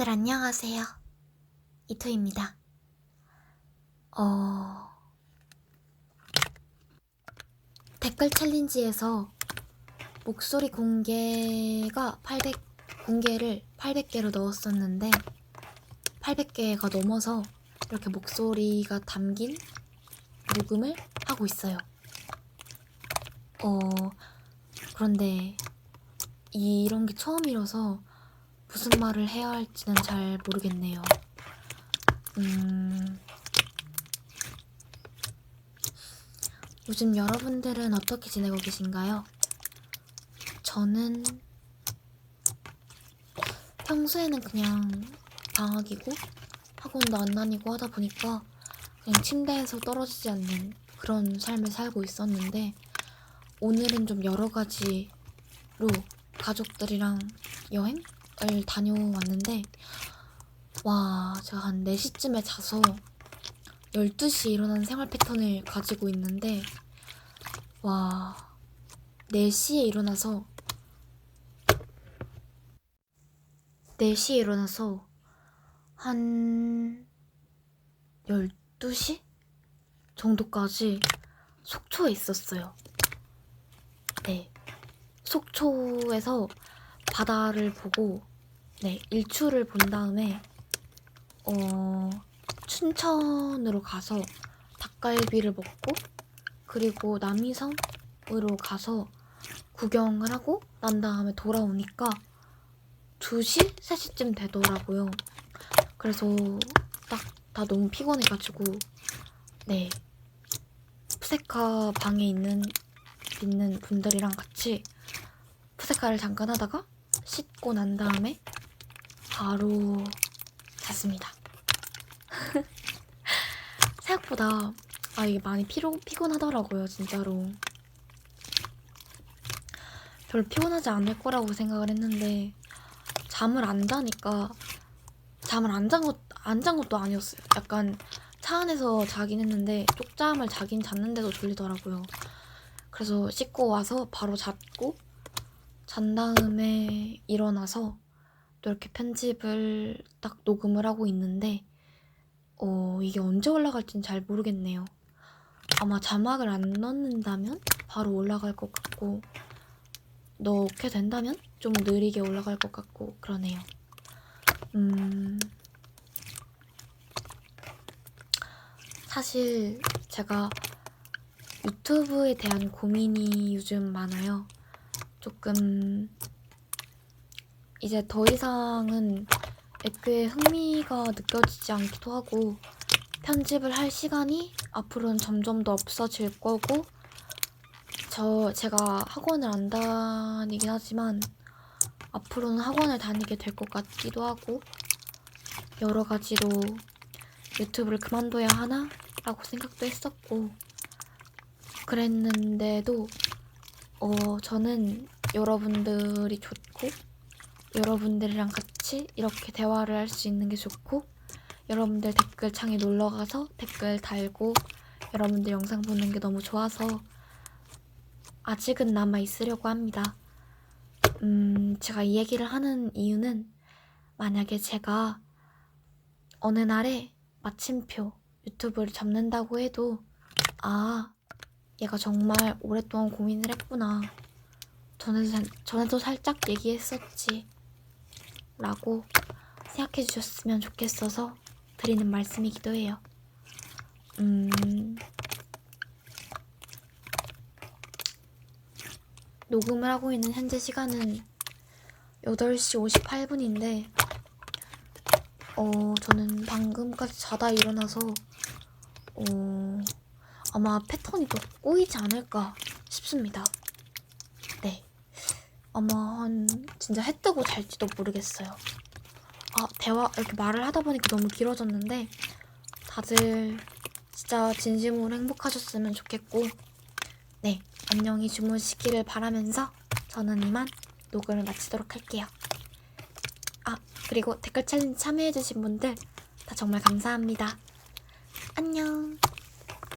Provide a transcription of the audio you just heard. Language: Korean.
다들 안녕하세요. 이토입니다. 어... 댓글 챌린지에서 목소리 공개가 800, 공개를 800개로 넣었었는데 800개가 넘어서 이렇게 목소리가 담긴 녹음을 하고 있어요. 어, 그런데 이런 게 처음이라서 무슨 말을 해야 할지는 잘 모르겠네요. 음, 요즘 여러분들은 어떻게 지내고 계신가요? 저는 평소에는 그냥 방학이고 학원도 안 다니고 하다 보니까 그냥 침대에서 떨어지지 않는 그런 삶을 살고 있었는데 오늘은 좀 여러 가지로 가족들이랑 여행 을 다녀왔는데 와 제가 한 4시쯤에 자서 12시에 일어나는 생활 패턴을 가지고 있는데 와 4시에 일어나서 4시에 일어나서 한 12시 정도까지 속초에 있었어요. 네. 속초에서 바다를 보고 네, 일출을 본 다음에 어, 춘천으로 가서 닭갈비를 먹고 그리고 남이섬으로 가서 구경을 하고 난 다음에 돌아오니까 2시? 3시쯤 되더라고요. 그래서 딱 다 너무 피곤해가지고 네 푸세카 방에 있는 있는 분들이랑 같이 푸세카를 잠깐 하다가 씻고 난 다음에 바로 잤습니다. 생각보다 아 이게 많이 피로, 피곤하더라고요 진짜로 별로 피곤하지 않을 거라고 생각을 했는데 잠을 안 자니까 잠을 안 잔 것, 안 잔 것도 아니었어요. 약간 차 안에서 자긴 했는데 쪽잠을 자긴 잤는데도 졸리더라고요. 그래서 씻고 와서 바로 잤고 잔 다음에 일어나서 또 이렇게 편집을 딱 녹음을 하고 있는데 어 이게 언제 올라갈진 잘 모르겠네요. 아마 자막을 안 넣는다면 바로 올라갈 것 같고 넣게 된다면 좀 느리게 올라갈 것 같고 그러네요. 음 사실 제가 유튜브에 대한 고민이 요즘 많아요. 조금 이제 더 이상은 애교에 흥미가 느껴지지 않기도 하고 편집을 할 시간이 앞으로는 점점 더 없어질 거고 저 제가 학원을 안 다니긴 하지만 앞으로는 학원을 다니게 될 것 같기도 하고 여러 가지로 유튜브를 그만둬야 하나? 라고 생각도 했었고 그랬는데도 어 저는 여러분들이 좋고 여러분들이랑 같이 이렇게 대화를 할 수 있는 게 좋고 여러분들 댓글창에 놀러 가서 댓글 달고 여러분들 영상 보는 게 너무 좋아서 아직은 남아 있으려고 합니다. 음, 제가 이 얘기를 하는 이유는 만약에 제가 어느 날에 마침표 유튜브를 잡는다고 해도 아, 얘가 정말 오랫동안 고민을 했구나. 전에도, 살- 전에도 살짝 얘기했었지. 라고 생각해 주셨으면 좋겠어서 드리는 말씀이기도 해요. 음, 녹음을 하고 있는 현재 시간은 8시 58분인데, 어, 저는 방금까지 자다 일어나서, 어, 아마 패턴이 더 꼬이지 않을까 싶습니다. 네. 아마 한, 진짜 해 뜨고 잘지도 모르겠어요. 아, 대화, 이렇게 말을 하다 보니까 너무 길어졌는데, 다들 진짜 진심으로 행복하셨으면 좋겠고, 네, 안녕히 주무시기를 바라면서 저는 이만 녹음을 마치도록 할게요. 아, 그리고 댓글 챌린지 참여해주신 분들 다 정말 감사합니다. 안녕.